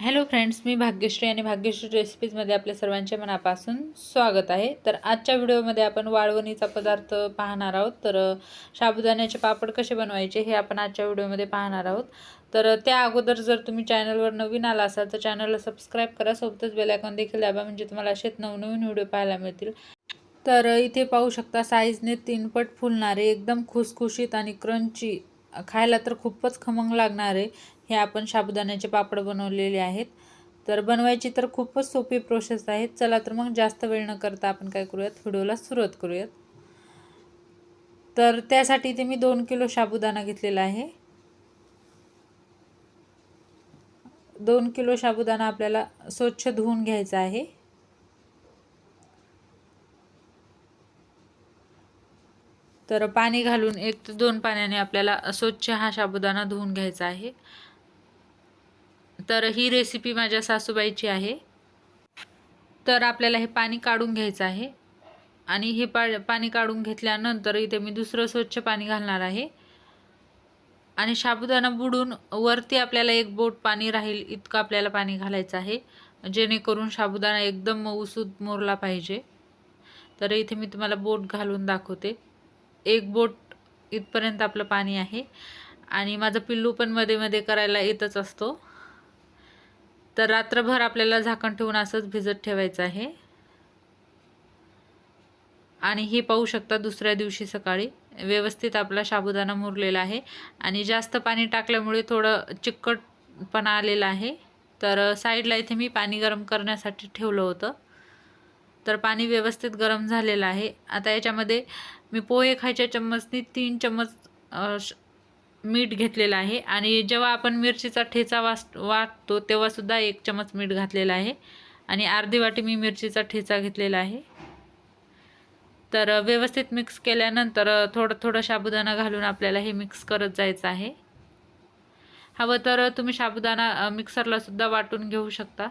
Hello friends मी भाग्यश्री आणि भाग्यश्री रेसिपीजमध्ये आपल्या सर्वांच्या मनापासून स्वागत आहे. तर आजच्या व्हिडिओमध्ये आपण वाळवणीचा पदार्थ पाहणार आहोत. तर साबुदाण्याचे पापड कसे बनवायचे हे आपण आजच्या व्हिडिओमध्ये पाहणार आहोत. तर त्या अगोदर जर तुम्ही चॅनलवर नवीन आला असाल तर चॅनलला सबस्क्राईब करा. सोबतच बेलायकॉन देखील दाबा म्हणजे तुम्हाला असेच नवनवीन व्हिडिओ पाहायला मिळतील. तर इथे पाहू शकता साईजने तीनपट फुलणारे एकदम खुसखुशीत आणि क्रंची खायला तर खूपच खमंग लागणार आहे हे आपण साबुदाण्याचे पापड बनवलेले आहेत. तर बनवायची तर खूपच सोपी प्रोसेस आहे. चला तर मग जास्त वेळ न करता आपण काय करूयात? व्हिडिओला सुरुवात करूयात. तर त्यासाठी ते मी दोन किलो साबुदाणा घेतलेला आहे. दोन किलो साबुदाणा आपल्याला स्वच्छ धुवून घ्यायचा आहे. तर पाणी घालून एक ते दोन पाण्याने आपल्याला स्वच्छ हा साबुदाणा धुवून घ्यायचा आहे. तर ही रेसिपी माझ्या सासूबाईची आहे. तर आपल्याला हे पाणी काढून घ्यायचं आहे. आणि हे पा पाणी काढून घेतल्यानंतर इथे मी दुसरं स्वच्छ पाणी घालणार आहे. आणि साबुदाणा बुडून वरती आपल्याला एक बोट पाणी राहील इतकं आपल्याला पाणी घालायचं आहे. जेणेकरून साबुदाणा एकदम मऊसूद मोरला पाहिजे. तर इथे मी तुम्हाला बोट घालून दाखवते. एक बोट इथपर्यंत आपलं पाणी आहे. आणि माझं पिल्लू पण मध्ये मध्ये करायला येतच असतो. तर रात्रभर आपल्याला झाकण ठेवून असंच भिजत ठेवायचं आहे. आणि हे पाहू शकता दुसऱ्या दिवशी सकाळी. व्यवस्थित आपला साबुदाणा मुरलेला आहे. आणि जास्त पाणी टाकल्यामुळे थोडं चिकटपणा आलेला आहे. तर साईडला इथे मी पाणी गरम करण्यासाठी ठेवलं होतं. तर पाणी व्यवस्थित गरम झालेलं आहे. आता याच्यामध्ये मी पोहे खायच्या चम्मचनी तीन चम्मच मीठ घेतलेलं आहे. आणि जेव्हा आपण मिरचीचा ठेचा वास वाटतो तेव्हासुद्धा एक चमच मीठ घातलेलं आहे. आणि अर्धी वाटी मी मिरचीचा ठेचा घेतलेला आहे. तर व्यवस्थित मिक्स केल्यानंतर थोडं थोडं साबुदाणा घालून आपल्याला हे मिक्स करत जायचं आहे. हवं तर तुम्ही साबुदाणा मिक्सरलासुद्धा वाटून घेऊ शकता.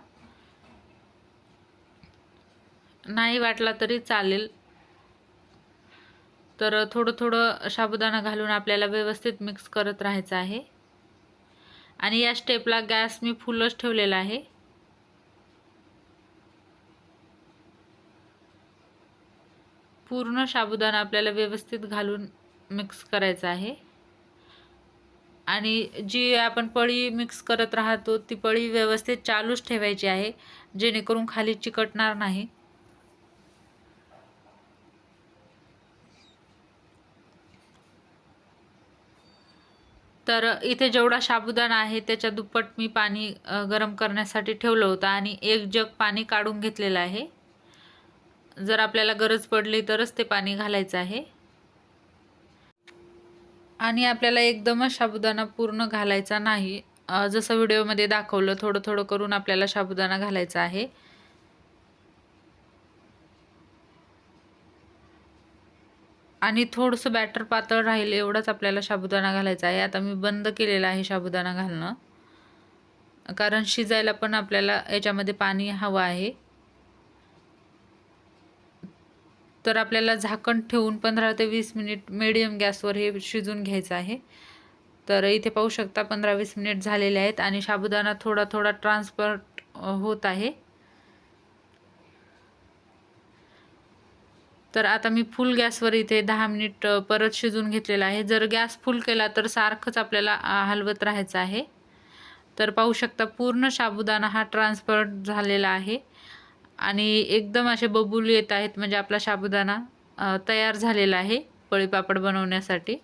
नाही वाटला तरी चालेल. तर थोडं थोडं साबुदाणा घालून आपल्याला व्यवस्थित मिक्स करत राहायचं आहे. आणि या स्टेपला गॅस मी फुलच ठेवलेला आहे. पूर्ण साबुदाणा आपल्याला व्यवस्थित घालून मिक्स करायचा आहे. आणि जी आपण पळी मिक्स करत राहतो ती पळी व्यवस्थित चालूच ठेवायची आहे जेणेकरून खाली चिकटणार नाही. तर इथे जेवढा साबुदाणा आहे त्याच्या दुप्पट मी पाणी गरम करण्यासाठी ठेवलं होतं आणि एक जग पाणी काढून घेतलेलं आहे. जर आपल्याला गरज पडली तरच ते पाणी घालायचं आहे. आणि आपल्याला एकदमच साबुदाणा पूर्ण घालायचा नाही. जसं व्हिडिओमध्ये दाखवलं थोडं थोडं करून आपल्याला साबुदाणा घालायचा आहे. आणि थोडंसं बॅटर पातळ राहील एवढंच आपल्याला साबुदाणा घालायचा आहे. आता मी बंद केलेला आहे साबुदाणा घालणं. कारण शिजायला पण आपल्याला याच्यामध्ये पाणी हवं आहे. तर आपल्याला झाकण ठेवून पंधरा ते वीस मिनिट मिडियम गॅसवर हे शिजून घ्यायचं आहे. तर इथे पाहू शकता पंधरा वीस मिनिट झालेले आहेत आणि साबुदाणा थोडा थोडा ट्रान्सफर होत आहे. तर आता मी फुल गॅसवर इथे दहा मिनिट परत शिजून घेतलेला आहे. जर गॅस फुल केला तर सारखंच आपल्याला हलवत राहायचं आहे. तर पाहू शकता पूर्ण साबुदाणा हा ट्रान्सपर्ट झालेला आहे. आणि एकदम असे बबूल येत आहेत म्हणजे आपला साबुदाणा तयार झालेला आहे पळीपापड बनवण्यासाठी.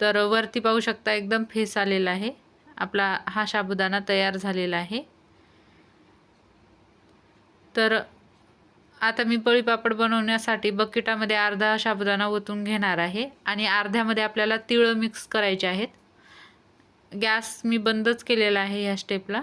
तर वरती पाहू शकता एकदम फेस आलेला आहे. आपला हा साबुदाणा तयार झालेला आहे. तर आता मी पळीपापड बनवण्यासाठी बकेटामध्ये अर्धा साबुदाणा ओतून घेणार आहे आणि अर्ध्यामध्ये आपल्याला तिळं मिक्स करायचे आहेत. गॅस मी बंदच केलेला आहे ह्या स्टेपला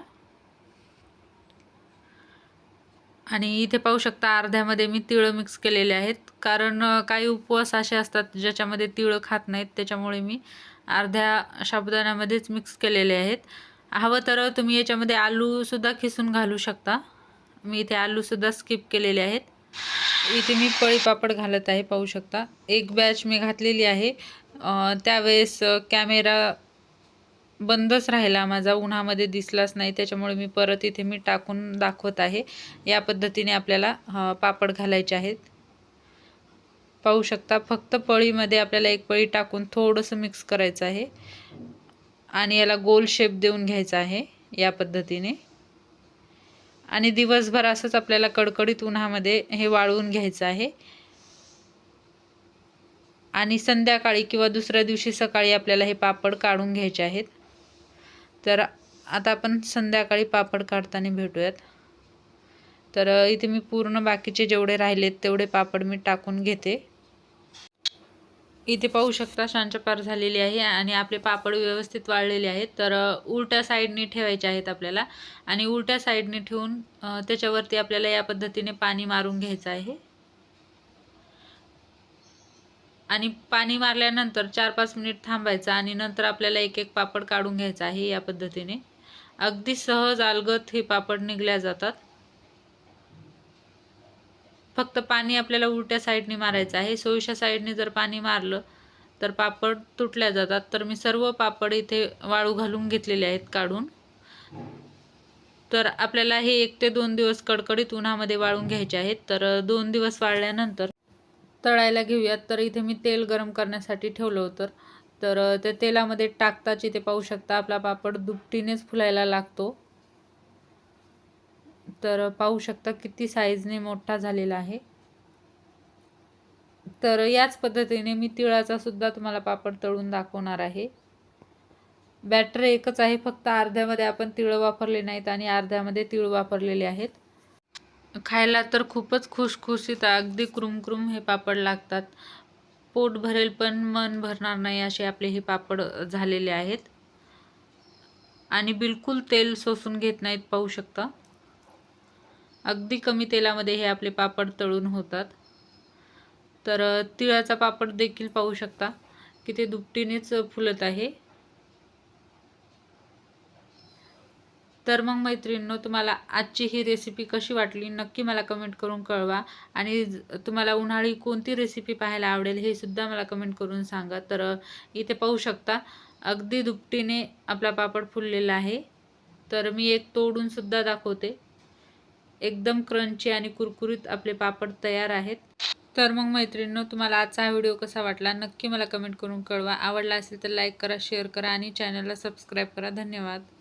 आणि इथे पाहू शकता अर्ध्यामध्ये मी तिळं मिक्स केलेले आहेत. कारण काही उपवास असे असतात ज्याच्यामध्ये तिळं खात नाहीत त्याच्यामुळे मी अर्ध्या साबुदाण्यामध्येच मिक्स केलेले आहेत. हवं तर तुम्ही याच्यामध्ये आलूसुद्धा खिसून घालू शकता. मी इथे आलूसुद्धा स्किप केलेले आहेत. इथे मी पळी पापड घालत आहे पाहू शकता. एक बॅच मी घातलेली आहे. त्यावेळेस कॅमेरा बंदच राहिला माझा उन्हामध्ये दिसलाच नाही. त्याच्यामुळे मी परत इथे मी टाकून दाखवत आहे. या पद्धतीने आपल्याला पापड घालायचे आहेत. पाहू शकता फक्त पळीमध्ये आपल्याला एक पळी टाकून थोडंसं मिक्स करायचं आहे. आणि याला गोल शेप देऊन घ्यायचा आहे या पद्धतीने. आणि दिवसभर असंच आपल्याला कडकडीत उन्हामध्ये हे वाळवून घ्यायचं आहे. आणि संध्याकाळी किंवा दुसऱ्या दिवशी सकाळी आपल्याला हे पापड काढून घ्यायचे आहेत. तर आता आपण संध्याकाळी पापड काढताना भेटूयात. तर इथे मी पूर्ण बाकीचे जेवढे राहिलेत तेवढे पापड मी टाकून घेते. इथे पाहू शकता शांचपार झालेली आहे आणि आपले पापड व्यवस्थित वाळलेले आहेत. तर उलट्या साईडने ठेवायचे आहेत आपल्याला आणि उलट्या साईडने ठेवून त्याच्यावरती आपल्याला या पद्धतीने पाणी मारून घ्यायचं आहे. आणि पाणी मारल्यानंतर चार पाच मिनिट थांबायचं आणि नंतर आपल्याला एक एक पापड काढून घ्यायचा आहे या पद्धतीने. अगदी सहज अलगत हे पापड निघल्या जातात. फक्त पाणी आपल्याला उलट्या साईडने मारायचं आहे. सोयीच्या साईडने जर पाणी मारलं तर पापड तुटल्या जातात. तर मी सर्व पापड इथे वाळू घालून घेतलेले आहेत काढून. तर आपल्याला हे एक ते दोन दिवस कडकडीत उन्हामध्ये वाळून घ्यायचे आहेत. तर दोन दिवस वाळल्यानंतर तळायला घेऊयात. तर इथे मी तेल गरम करण्यासाठी ठेवलं होतं. तर त्या तेलामध्ये टाकताच इथे पाहू शकता आपला पापड दुपटीनेच फुलायला लागतो. तर पाहू शकता किती साईजने मोठा झालेला आहे. तर याच पद्धतीने मी तिळाचा सुद्धा तुम्हाला पापड तळून दाखवणार आहे. बॅटर एकच आहे फक्त अर्ध्यामध्ये आपण तिळ वापरले नाहीत आणि अर्ध्यामध्ये तिळ वापरलेले आहेत. खायला तर खूपच खुशखुशीत अगदी क्रुम हे पापड लागतात. पोट भरेल पण मन भरणार नाही असे आपले हे पापड झालेले आहेत. आणि बिलकुल तेल सोसून घेत नाहीत पाहू शकता. अगदी कमी तेलामध्ये हे आपले पापड तळून होतात. तर तिळाचा पापड देखील पाहू शकता की ते दुपटीनेच फुलत आहे. तर मग मैत्रिणींनो तुम्हाला आजची ही रेसिपी कशी वाटली नक्की मला कमेंट करून कळवा. आणि तुम्हाला उन्हाळी कोणती रेसिपी पाहायला आवडेल हे सुद्धा मला कमेंट करून सांगा. तर इथे पाहू शकता अगदी दुपटीने आपला पापड फुललेला आहे. तर मी एक तोडून सुद्धा दाखवते. एकदम क्रंची आणि कुरकुरीत आपले पापड तयार आहेत. तर मग मैत्रिणींनो तुम्हाला आजचा हा व्हिडिओ कसा वाटला नक्की मला कमेंट करून कळवा. आवडला असेल तर लाईक करा शेअर करा आणि चॅनलला सबस्क्राईब करा. धन्यवाद.